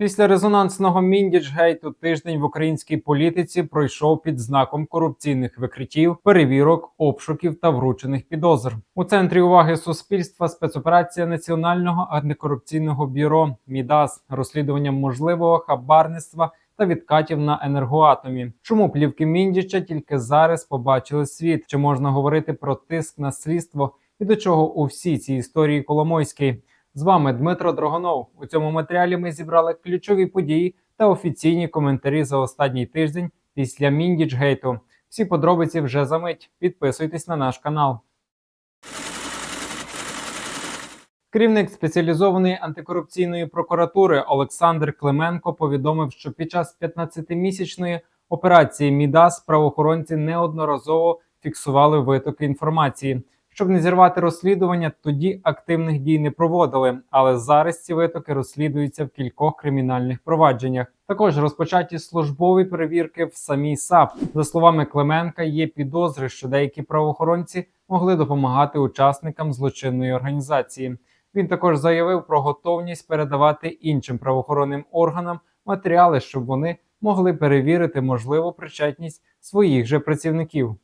Після резонансного міндічгейту тиждень в українській політиці пройшов під знаком корупційних викриттів, перевірок, обшуків та вручених підозр. У центрі уваги суспільства спецоперація Національного антикорупційного бюро МІДАС розслідування можливого хабарництва та відкатів на енергоатомі. Чому плівки Міндіча тільки зараз побачили світ? Чи можна говорити про тиск на слідство і до чого у всій цій історії Коломойський? З вами Дмитро Дрогонов. У цьому матеріалі ми зібрали ключові події та офіційні коментарі за останній тиждень після Міндічгейту. Всі подробиці вже за мить. Підписуйтесь на наш канал. Керівник спеціалізованої антикорупційної прокуратури Олександр Клименко повідомив, що під час 15-місячної операції Мідас правоохоронці неодноразово фіксували витоки інформації. Щоб не зірвати розслідування, тоді активних дій не проводили. Але зараз ці витоки розслідуються в кількох кримінальних провадженнях. Також розпочаті службові перевірки в самій САП. За словами Клименка, є підозри, що деякі правоохоронці могли допомагати учасникам злочинної організації. Він також заявив про готовність передавати іншим правоохоронним органам матеріали, щоб вони могли перевірити можливу причетність своїх же працівників.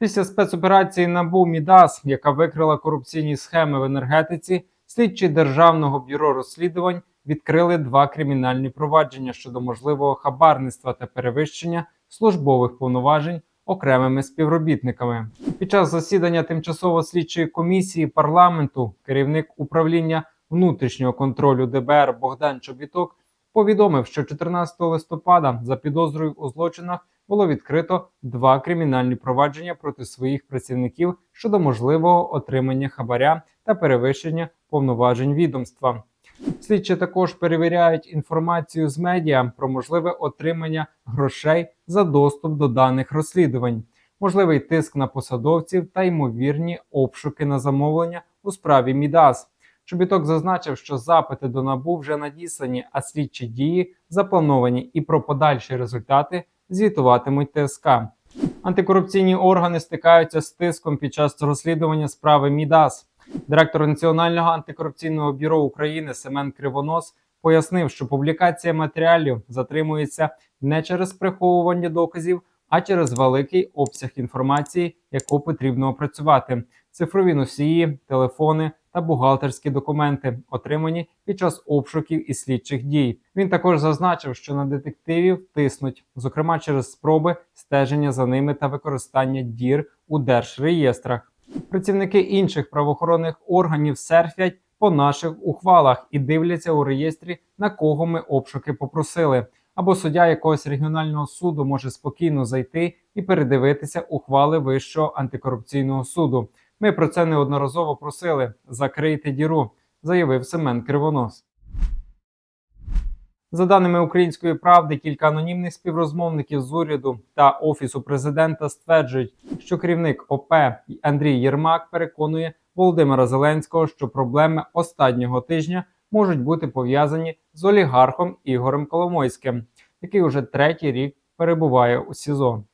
Після спецоперації НАБУ Мідас, яка викрила корупційні схеми в енергетиці, слідчі державного бюро розслідувань відкрили два кримінальні провадження щодо можливого хабарництва та перевищення службових повноважень окремими співробітниками. Під час засідання тимчасово слідчої комісії парламенту керівник управління внутрішнього контролю ДБР Богдан Чобіток повідомив, що 14 листопада за підозрою у злочинах було відкрито два кримінальні провадження проти своїх працівників щодо можливого отримання хабаря та перевищення повноважень відомства. Слідчі також перевіряють інформацію з медіа про можливе отримання грошей за доступ до даних розслідувань, можливий тиск на посадовців та ймовірні обшуки на замовлення у справі Мідас. Чобіток зазначив, що запити до набу вже надіслані, а слідчі дії заплановані і про подальші результати звітуватимуть ТСК. Антикорупційні органи стикаються з тиском під час розслідування справи Мідас. Директор Національного антикорупційного бюро України Семен Кривонос пояснив, що публікація матеріалів затримується не через приховування доказів, а через великий обсяг інформації, яку потрібно опрацювати. Цифрові носії, телефони та бухгалтерські документи, отримані під час обшуків і слідчих дій. Він також зазначив, що на детективів тиснуть, зокрема через спроби стеження за ними та використання дір у держреєстрах. Працівники інших правоохоронних органів серфять по наших ухвалах і дивляться у реєстрі, на кого ми обшуки попросили. Або суддя якогось регіонального суду може спокійно зайти і передивитися ухвали Вищого антикорупційного суду. Ми про це неодноразово просили. Закрийте діру, заявив Семен Кривонос. За даними української правди, кілька анонімних співрозмовників з уряду та офісу президента стверджують, що керівник ОП Андрій Єрмак переконує Володимира Зеленського, що проблеми останнього тижня можуть бути пов'язані з олігархом Ігорем Коломойським, який уже третій рік перебуває у СІЗО.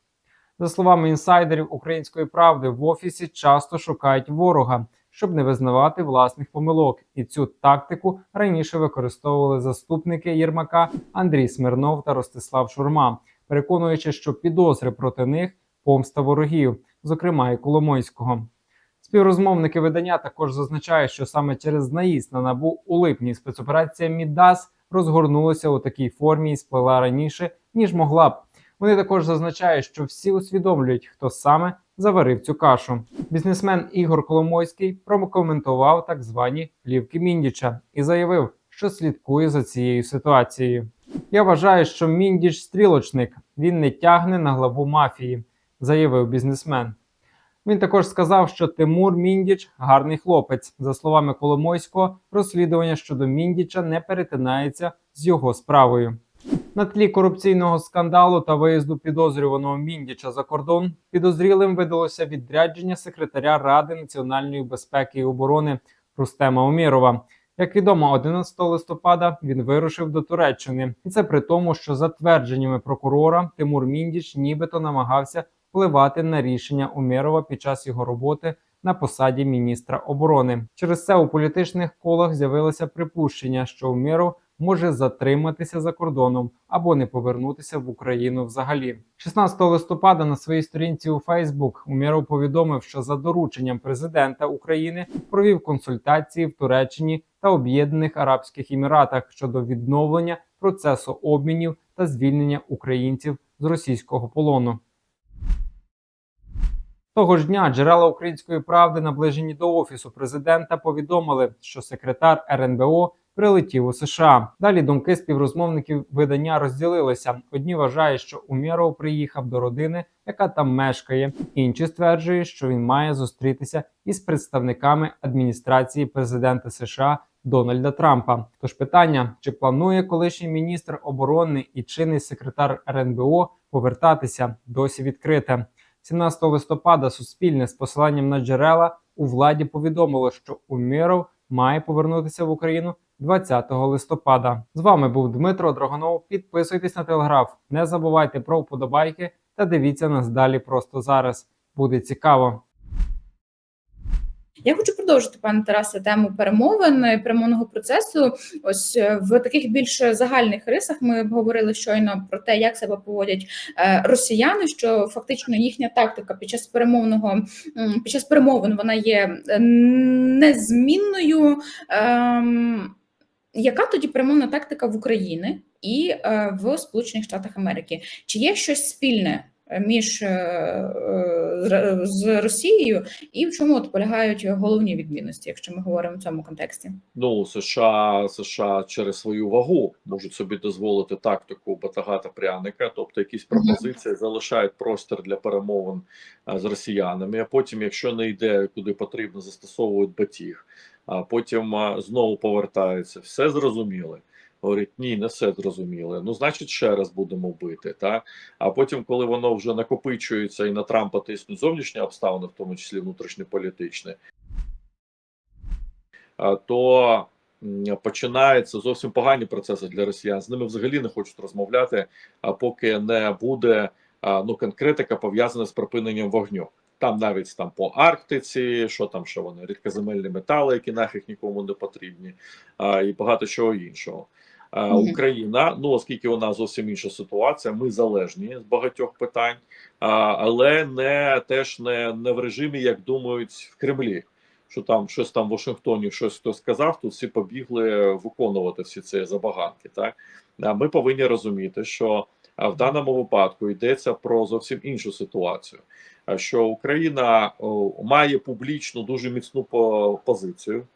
За словами інсайдерів української правди, в офісі часто шукають ворога, щоб не визнавати власних помилок, і цю тактику раніше використовували заступники Єрмака Андрій Смирнов та Ростислав Шурма, переконуючи, що підозри проти них помста ворогів, зокрема і Коломойського. Співрозмовники видання також зазначають, що саме через наїзд на набу у липні спецоперація Мідас розгорнулася у такій формі і сплила раніше, ніж могла б. Вони також зазначають, що всі усвідомлюють, хто саме заварив цю кашу. Бізнесмен Ігор Коломойський прокоментував так звані плівки Міндіча і заявив, що слідкує за цією ситуацією. Я вважаю, що Міндіч стрілочник, він не тягне на главу мафії, заявив бізнесмен. Він також сказав, що Тимур Міндіч гарний хлопець. За словами Коломойського, розслідування щодо Міндіча не перетинається з його справою. На тлі корупційного скандалу та виїзду підозрюваного Міндіча за кордон підозрілим видалося відрядження секретаря Ради національної безпеки і оборони Рустема Омірова. Як відомо, 11 листопада він вирушив до Туреччини, і це при тому, що за твердженнями прокурора Тимур Міндіч нібито намагався впливати на рішення Умєрова під час його роботи на посаді міністра оборони. Через це у політичних колах з'явилося припущення, що Умєров може затриматися за кордоном або не повернутися в Україну взагалі. 16 листопада на своїй сторінці у Фейсбук Умєров повідомив, що за дорученням президента України провів консультації в Туреччині та Об'єднаних Арабських Еміратах щодо відновлення процесу обмінів та звільнення українців з російського полону. Того ж дня джерела української правди, наближені до офісу президента, повідомили, що секретар РНБО прилетів у США. Далі думки співрозмовників видання розділилися. Одні вважають, що Умєров приїхав до родини, яка там мешкає. Інші стверджують, що він має зустрітися із представниками адміністрації президента США. Дональда Трампа. Тож питання: чи планує колишній міністр оборони і чинний секретар РНБО повертатися, досі відкрите. 17 листопада Суспільне з посиланням на джерела у владі повідомило, що Умєров має повернутися в Україну 20 листопада. З вами був Дмитро Драгонов. Підписуйтесь на телеграф, не забувайте про вподобайки та дивіться нас далі просто зараз. Буде цікаво. Я хочу продовжити, пане Тарасе, тему перемовин перемовного процесу. Ось е, в таких більш загальних рисах ми говорили щойно про те, як себе поводять е, росіяни. Що фактично їхня тактика під час перемовного під час перемовин вона є е, незмінною. Ем, Яка тоді перемовна тактика в Україні і е, в Сполучених Штатах Америки? Чи є щось спільне між е, е, з- Росією, і в чому от полягають головні відмінності, якщо ми говоримо в цьому контексті? Ну, США, США через свою вагу можуть собі дозволити тактику батага та пряника, тобто якісь пропозиції залишають простір для перемовин з росіянами. А потім, якщо не йде куди потрібно, застосовують батіг, а потім знову повертаються. Все зрозуміли. Говорять, ні, не все зрозуміли. Ну, значить, ще раз будемо бити. Так? А потім, коли воно вже накопичується і на Трампа тиснуть зовнішні обставини, в тому числі внутрішньополітичні, то починаються зовсім погані процеси для росіян. З ними взагалі не хочуть розмовляти, поки не буде ну конкретика пов'язана з припиненням вогню. Там навіть там по Арктиці, що там, що вони рідкоземельні метали, які нафіг нікому не потрібні, а, і багато чого іншого. А. Україна, ну оскільки вона зовсім інша ситуація, ми залежні з багатьох питань, а, але не теж не, не в режимі, як думають в Кремлі що там щось там в Вашингтоні щось хтось сказав, тут всі побігли виконувати всі ці забаганки. Так а ми повинні розуміти, що а, в даному випадку йдеться про зовсім іншу ситуацію. Що Україна має публічну дуже міцну позицію.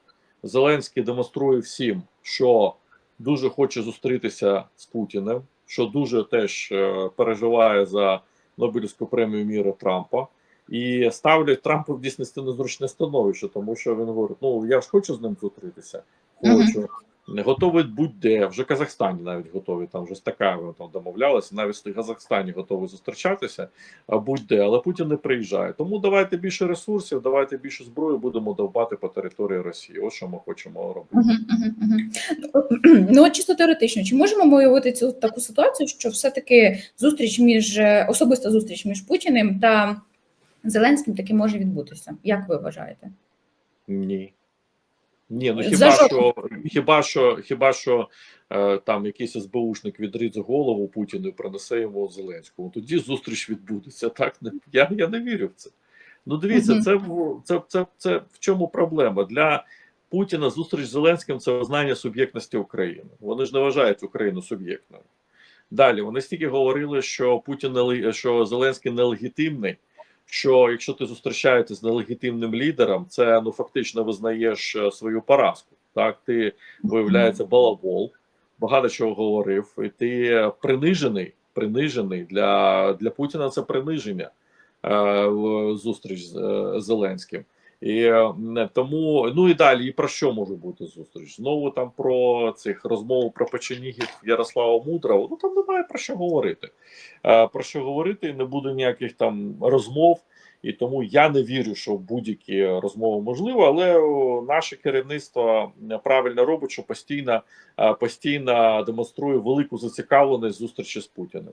Зеленський демонструє всім, що дуже хоче зустрітися з Путіним, що дуже теж е, переживає за Нобелівську премію міру Трампа і ставлять Трампа в дійсності незручне становище, тому що він говорить: ну я ж хочу з ним зустрітися, хочу. Не готовий будь-де, вже Казахстані навіть готові, там вже з такими там домовлялися, навіть в Казахстані готові зустрічатися, а будь-де, але Путін не приїжджає. Тому давайте більше ресурсів, давайте більше зброї, будемо довбати по території Росії. Ось що ми хочемо робити. Мгм, мгм, мгм. Ну, от чисто теоретично, чи можемо ми уявити цю таку ситуацію, що все-таки зустріч між е, особиста зустріч між Путіним та Зеленським таки може відбутися? Як ви вважаєте? Ні. Ні, ну хіба жодним. що, хіба що, хіба що е, там якийсь СБУшник відріже голову Путіну і принесе йому Зеленському. Тоді зустріч відбудеться. Так не я, я не вірю в це. Ну дивіться, це, це, це, це в чому проблема для Путіна. Зустріч з Зеленським це визнання суб'єктності України. Вони ж не вважають Україну суб'єктною. Далі вони стільки говорили, що Путін неле- що Зеленський нелегітимний. Що якщо ти зустрічаєшся з нелегітимним лідером, це ну фактично визнаєш е, свою поразку. Так, ти виявляється балабол, багато чого говорив, і ти принижений. Принижений для, для Путіна це приниження е, зустріч з е, Зеленським. І е, тому, ну і далі, і про що може бути зустріч? Знову там про цих розмов про печенігів Ярослава Мудрого. Ну там немає про що говорити. Е, про що говорити, не буде ніяких там розмов. І тому я не вірю, що будь-які розмови можливо, але наше керівництво е, правильно робить, що постійно, е, постійно демонструє велику зацікавленість зустрічі з Путіним.